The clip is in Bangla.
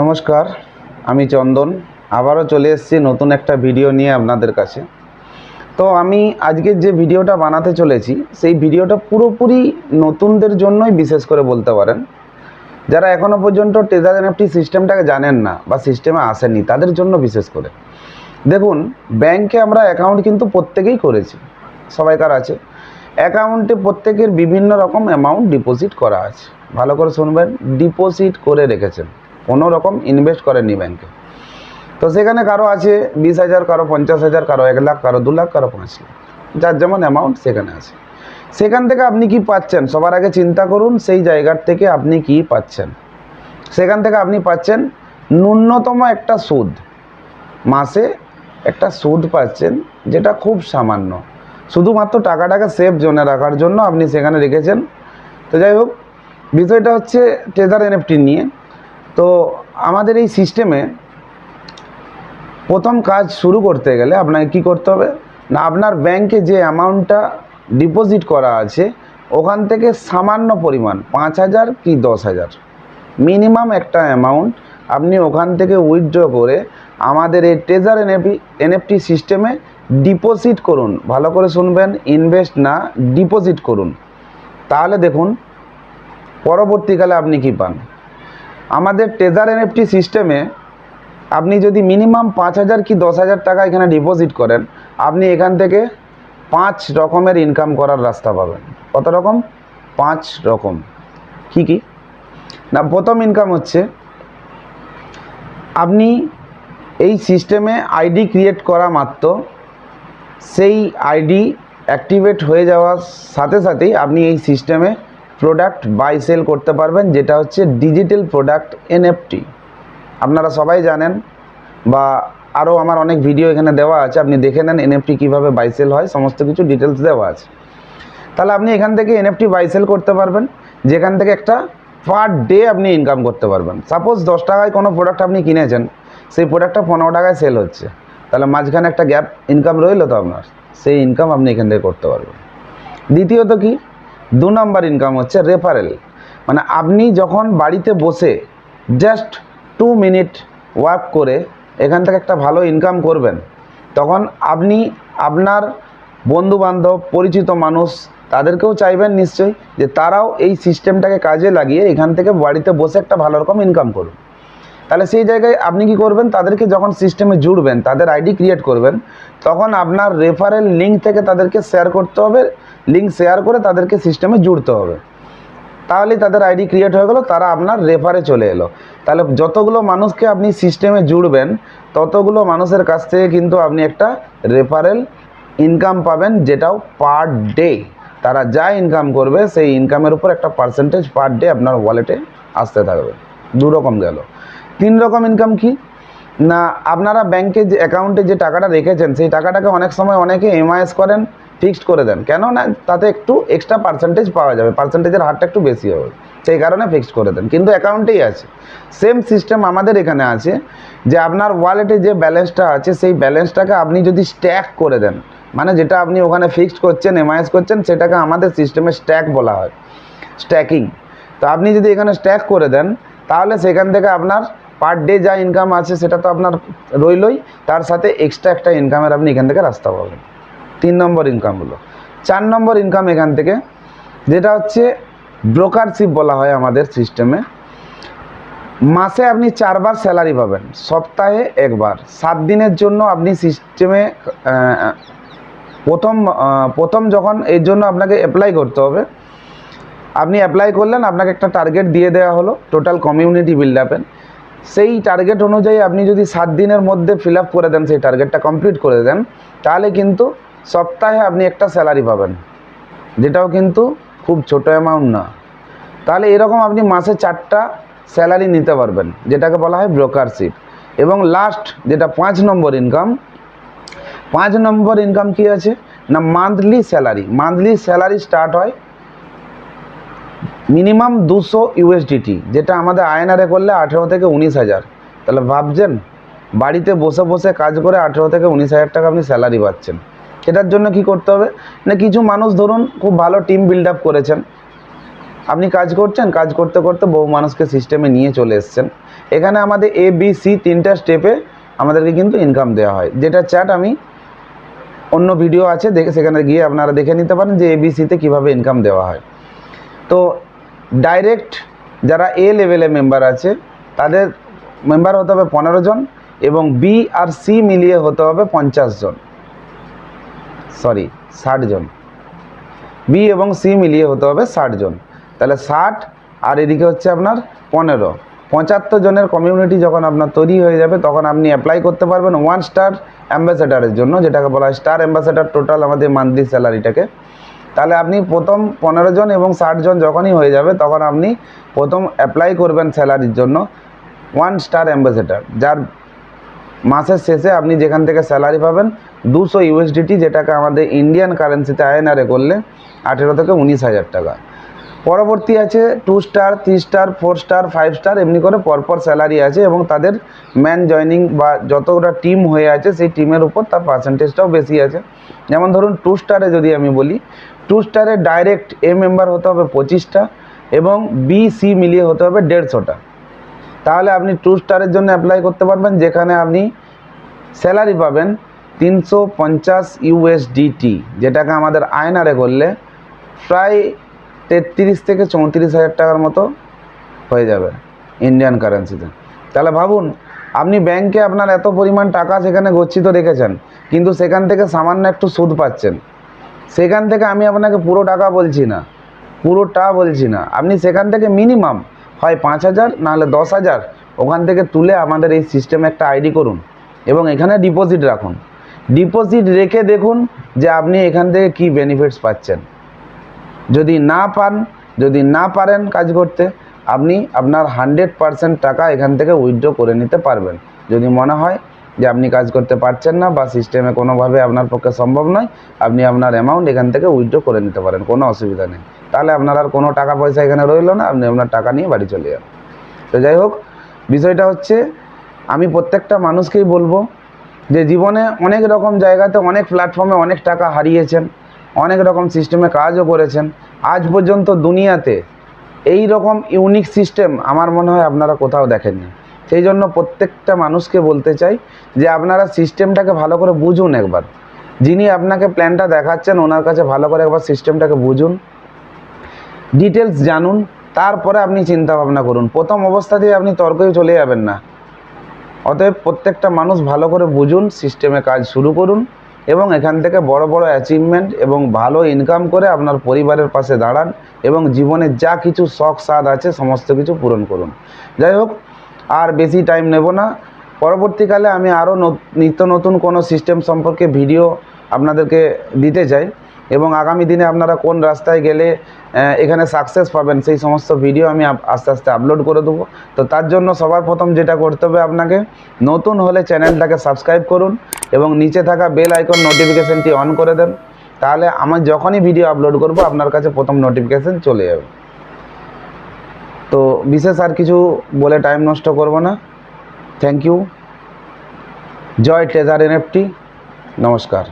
নমস্কার, আমি চন্দন। আবারও চলে এসেছি নতুন একটা ভিডিও নিয়ে আপনাদের কাছে। তো আমি আজকের যে ভিডিওটা বানাতে চলেছি, সেই ভিডিওটা পুরোপুরি নতুনদের জন্যই বিশেষ করে বলতে পারেন। যারা এখনও পর্যন্ত টেজার এনএফটি সিস্টেমটাকে জানেন না বা সিস্টেমে আসেননি, তাদের জন্য বিশেষ করে। দেখুন ব্যাংকে আমরা অ্যাকাউন্ট কিন্তু প্রত্যেকেই করেছি। সবাইকার আছে। অ্যাকাউন্টে প্রত্যেকের বিভিন্ন রকম অ্যামাউন্ট ডিপোজিট করা আছে। ভালো করে শুনবেন ডিপোজিট করে রেখেছেন। কোনো রকম ইনভেস্ট করেননি ব্যাংকে তো সেখানে কারও আছে বিশ হাজার, কারও পঞ্চাশ হাজার, কারও এক লাখ, কারও দু লাখ, কারও পাঁচ লাখ। যার যেমন অ্যামাউন্ট সেখানে আছে। সেখান থেকে আপনি কি পাচ্ছেন? সবার আগে চিন্তা করুন, সেই জায়গার থেকে আপনি কি পাচ্ছেন? সেখান থেকে আপনি পাচ্ছেন ন্যূনতম একটা সুদ। মাসে একটা সুদ পাচ্ছেন যেটা খুব সামান্য। শুধুমাত্র টাকাটাকে সেফ জোনে রাখার জন্য আপনি সেখানে রেখেছেন। তো যাই হোক, বিষয়টা হচ্ছে ট্রেজার এনএফটি নিয়ে তো আমাদের এই সিস্টেমে প্রথম কাজ শুরু করতে গেলে আপনাকে কি করতে হবে? না, আপনার ব্যাংকে যে অ্যামাউন্টটা ডিপোজিট করা আছে, ওখান থেকে সামান্য পরিমাণ, পাঁচ হাজার কি দশ হাজার। মিনিমাম একটা অ্যামাউন্ট আপনি ওখান থেকে উইথড্র করে আমাদের এই ট্রেজার এনএফটি এনএফটি সিস্টেমে ডিপোজিট করুন। ভালো করে শুনবেন ইনভেস্ট না ডিপোজিট করুন। তাহলে দেখুন, পরবর্তীকালে আপনি কি পান? আমাদের ট্রেজার এনএফটি সিস্টেমে আপনি যদি মিনিমাম পাঁচ হাজার কি দশ হাজার টাকা এখানে ডিপোজিট করেন, আপনি এখান থেকে পাঁচ রকমের ইনকাম করার রাস্তা পাবেন। কত রকম? পাঁচ রকম। কি কি? না, প্রথম ইনকাম হচ্ছে আপনি এই সিস্টেমে আইডি ক্রিয়েট করা মাত্র, সেই আইডি অ্যাক্টিভেট হয়ে যাওয়ার সাথে সাথেই আপনি এই সিস্টেমে প্রোডাক্ট বাই সেল করতে পারবেন, যেটা হচ্ছে ডিজিটাল প্রোডাক্ট এনএফটি আপনারা সবাই জানেন বা আরও আমার অনেক ভিডিও এখানে দেওয়া আছে, আপনি দেখে নেন এনএফটি কীভাবে বাইসেল হয়, সমস্ত কিছু ডিটেলস দেওয়া আছে। তাহলে আপনি এখান থেকে এনএফটি বাইসেল করতে পারবেন, যেখান থেকে একটা পার ডে আপনি ইনকাম করতে পারবেন। সাপোজ দশ টাকায় কোনো প্রোডাক্ট আপনি কিনেছেন, সেই প্রোডাক্টটা পনেরো টাকায় সেল হচ্ছে। তাহলে মাঝখানে একটা গ্যাপ ইনকাম রইল তো আপনার, সেই ইনকাম আপনি এখান থেকে করতে পারবেন। দ্বিতীয়ত কি? দু নম্বর ইনকাম হচ্ছে রেফারেল মানে আপনি যখন বাড়িতে বসে জাস্ট টু মিনিট ওয়ার্ক করে এখান থেকে একটা ভালো ইনকাম করবেন, তখন আপনি আপনার বন্ধুবান্ধব, পরিচিত মানুষ, তাদেরকেও চাইবেন নিশ্চয়ই যে তারাও এই সিস্টেমটাকে কাজে লাগিয়ে এখান থেকে বাড়িতে বসে একটা ভালো রকম ইনকাম করুন তাহলে সেই জায়গায় আপনি কি করবেন? তাদেরকে যখন সিস্টেমে জুড়বেন, তাদের আইডি ক্রিয়েট করবেন, তখন আপনার রেফারেল লিঙ্ক থেকে তাদেরকে শেয়ার করতে হবে। লিঙ্ক শেয়ার করে তাদেরকে সিস্টেমে জুড়তে হবে। তাহলেই তাদের আইডি ক্রিয়েট হয়ে গেলো, তারা আপনার রেফারে চলে এলো। তাহলে যতগুলো মানুষকে আপনি সিস্টেমে জুড়বেন, ততগুলো মানুষের কাছ থেকে কিন্তু আপনি একটা রেফারেল ইনকাম পাবেন, যেটাও পার ডে তারা যা ইনকাম করবে, সেই ইনকামের উপর একটা পার্সেন্টেজ পার ডে আপনার ওয়ালেটে আসতে থাকবে। দু রকম গেল। তিন রকম ইনকাম কি? না, আপনারা ব্যাংকে যে অ্যাকাউন্টে যে টাকাটা রেখেছেন, সেই টাকাটাকে অনেক সময় অনেকে এমআইএস করেন ফিক্সড করে দেন। কেন না? তাতে একটু এক্সট্রা পার্সেন্টেজ পাওয়া যাবে। পার্সেন্টেজের হারটা একটু বেশি হবে। সেই কারণে ফিক্সড করে দেন। কিন্তু অ্যাকাউন্টেই আছে। সেম সিস্টেম আমাদের এখানে আছে, যে আপনার ওয়ালেটে যে ব্যালেন্সটা আছে, সেই ব্যালেন্সটাকে আপনি যদি স্ট্যাক করে দেন মানে যেটা আপনি ওখানে ফিক্সড করছেন এমআইএস করছেন, সেটাকে আমাদের সিস্টেমে স্ট্যাক বলা হয়। স্ট্যাকিং তো আপনি যদি এখানে স্ট্যাক করে দেন, তাহলে সেখান থেকে আপনার পার ডে যা ইনকাম আছে সেটা তো আপনার রইলই, তার সাথে এক্সট্রা একটা ইনকামের আপনি এখান থেকে রাস্তা পাবেন। তিন নম্বর ইনকাম হলো। চার নম্বর ইনকাম এখান থেকে, যেটা হচ্ছে ব্রোকারশিপ বলা হয় আমাদের সিস্টেমে মাসে আপনি চারবার স্যালারি পাবেন, সপ্তাহে একবার। সাত দিনের জন্য আপনি সিস্টেমে প্রথম প্রথম যখন এর জন্য আপনাকে অ্যাপ্লাই করতে হবে, আপনি অ্যাপ্লাই করলেন, আপনাকে একটা টার্গেট দিয়ে দেওয়া হলো টোটাল কমিউনিটি বিল্ড আপের সেই টার্গেট অনুযায়ী আপনি যদি সাত দিনের মধ্যে ফিল আপ করে দেন, সেই টার্গেটটা কমপ্লিট করে দেন, তাহলে কিন্তু সপ্তাহে আপনি একটা স্যালারি পাবেন। যেটাও কিন্তু খুব ছোট অ্যামাউন্ট না। তাহলে এরকম আপনি মাসে চারটা স্যালারি নিতে পারবেন, যেটাকে বলা হয় ব্রোকারশিপ এবং লাস্ট যেটা পাঁচ নম্বর ইনকাম পাঁচ নম্বর ইনকাম কি আছে? না monthly salary monthly salary start হয় মিনিমাম দুশো ইউএসডিটি যেটা আমাদের আয়নারে করলে আঠেরো থেকে উনিশ হাজার। তাহলে ভাবছেন, বাড়িতে বসে বসে কাজ করে আঠেরো থেকে উনিশ হাজার টাকা আপনি স্যালারি পাচ্ছেন। এটার জন্য কি করতে হবে? না, কিছু মানুষ ধরুন, খুব ভালো টিম বিল্ড আপ করেছেন। আপনি কাজ করছেন, কাজ করতে করতে বহু মানুষকে সিস্টেমে নিয়ে চলে এসছেন। এখানে আমাদের এ বি সি তিনটা স্টেপে আমাদেরকে কিন্তু ইনকাম দেওয়া হয়। যেটা চ্যাট আমি অন্য ভিডিও আছে, দেখে সেখানে গিয়ে আপনারা দেখে নিতে পারেন যে এবিসিতে কীভাবে ইনকাম দেওয়া হয়। তো ডাইরেক্ট যারা এ লেভেলে মেম্বার আছে, তাদের মেম্বার হতে হবে পনেরো জন এবং বি আর সি মিলিয়ে হতে হবে পঞ্চাশ জন। সরি ষাট জন। বি এবং সি মিলিয়ে হতে হবে ষাট জন। তাহলে ষাট আর এদিকে হচ্ছে আপনার পনেরো। পঁচাত্তর জনের কমিউনিটি যখন আপনার তৈরি হয়ে যাবে, তখন আপনি অ্যাপ্লাই করতে পারবেন ওয়ান স্টার অ্যাম্বাসেডারের জন্য, যেটাকে বলা হয় স্টার অ্যাম্বাসেডার টোটাল আমাদের মান্থলি স্যালারিটাকে তাহলে আপনি প্রথম পনেরো জন এবং ষাট জন যখনই হয়ে যাবে, তখন আপনি প্রথম অ্যাপ্লাই করবেন স্যালারির জন্য ওয়ান স্টার অ্যাম্বাসেডার যার মাসের শেষে আপনি যেখান থেকে স্যালারি পাবেন দুশো ইউএসডিটি যেটাকে আমাদের ইন্ডিয়ান কারেন্সিতে আইএনআরে করলে আঠেরো থেকে উনিশ হাজার টাকা। পরবর্তী আছে two star three star four star five star এমনি করে পরপর স্যালারি আছে এবং তাদের ম্যান জয়নিং বা যতটা টিম হয়ে আছে, সেই টিমের উপর তার পার্সেন্টেজটাও বেশি আছে। যেমন ধরুন টু স্টারে যদি আমি বলি টু স্টারে ডাইরেক্ট এ মেম্বার হতে হবে পঁচিশটা এবং বি সি মিলিয়ে হতে হবে দেড়শোটা। তাহলে আপনি টু স্টারের জন্য অ্যাপ্লাই করতে পারবেন, যেখানে আপনি স্যালারি পাবেন তিনশো পঞ্চাশ ইউএসডিটি যেটাকে আমাদের আয়নারে করলে প্রায় তেত্রিশ থেকে চৌত্রিশ হাজার টাকার মতো হয়ে যাবে ইন্ডিয়ান কারেন্সিতে তাহলে ভাবুন, আপনি ব্যাংকে আপনার এত পরিমাণ টাকা সেখানে গচ্ছিত রেখেছেন, কিন্তু সেখান থেকে সামান্য একটু সুদ পাচ্ছেন। সেখান থেকে আমি আপনাকে পুরো টাকা বলছি না। পুরোটা বলছি না। আপনি সেখান থেকে মিনিমাম হয় পাঁচ হাজার, নাহলে দশ হাজার, ওখান থেকে তুলে আমাদের এই সিস্টেমে একটা আইডি করুন এবং এখানে ডিপোজিট রাখুন। ডিপোজিট রেখে দেখুন যে আপনি এখান থেকে কি বেনিফিটস পাচ্ছেন। যদি না পান, যদি না পারেন কাজ করতে, আপনি আপনার হান্ড্রেড পারসেন্ট টাকা এখান থেকে উইথড্র করে নিতে পারবেন। যদি মনে হয় যে আপনি কাজ করতে পারছেন না বা সিস্টেমে কোনোভাবে আপনার পক্ষে সম্ভব নয়, আপনি আপনার অ্যামাউন্ট এখান থেকে উইথড্র করে নিতে পারেন, কোনো অসুবিধা নেই। তাহলে আপনার আর কোনো টাকা পয়সা এখানে রইল না, আপনি আপনার টাকা নিয়ে বাড়ি চলে যান। তো যাই হোক, বিষয়টা হচ্ছে আমি প্রত্যেকটা মানুষকেই বলব যে জীবনে অনেক রকম জায়গাতে, অনেক প্ল্যাটফর্মে অনেক টাকা হারিয়েছেন, অনেক রকম সিস্টেমে কাজও করেছেন। আজ পর্যন্ত দুনিয়াতে এই রকম ইউনিক সিস্টেম আমার মনে হয় আপনারা কোথাও দেখেননি। সেই জন্য প্রত্যেকটা মানুষকে বলতে চাই যে আপনারা সিস্টেমটাকে ভালো করে বুঝুন একবার। যিনি আপনাকে প্ল্যানটা দেখাচ্ছেন, ওনার কাছে ভালো করে একবার সিস্টেমটাকে বুঝুন। ডিটেলস জানুন, তারপরে আপনি চিন্তা ভাবনা করুন। প্রথম অবস্থাতেই আপনি তর্কেই চলে যাবেন না। অতএব প্রত্যেকটা মানুষ ভালো করে বুঝুন, সিস্টেমে কাজ শুরু করুন এবং এখান থেকে বড় বড় অ্যাচিভমেন্ট এবং ভালো ইনকাম করে আপনার পরিবারের পাশে দাঁড়ান এবং জীবনে যা কিছু শখ স্বাদ আছে, সমস্ত কিছু পূরণ করুন। যাই হোক আর বেশি টাইম নেব না। পরবর্তীকালে আমি আরও নিত্য নতুন কোনো সিস্টেম সম্পর্কে ভিডিও আপনাদেরকে দিতে চাই এবং আগামী দিনে আপনারা কোন রাস্তায় গেলে এখানে সাকসেস পাবেন সেই সমস্ত ভিডিও আমি আস্তে আস্তে আপলোড করে দেবো। তো তার জন্য সবার প্রথম যেটা করতে হবে আপনাকে, নতুন হলে চ্যানেলটাকে সাবস্ক্রাইব করুন এবং নিচে থাকা বেল আইকন নোটিফিকেশানটি অন করে দেন। তাহলে আমার যখনই ভিডিও আপলোড করব, আপনার কাছে প্রথম নোটিফিকেশান চলে যাবে। তো বিশেষ আর কিছু বলে টাইম নষ্ট করব না। থ্যাংক ইউ জয় ট্রেজার এনএফটি নমস্কার।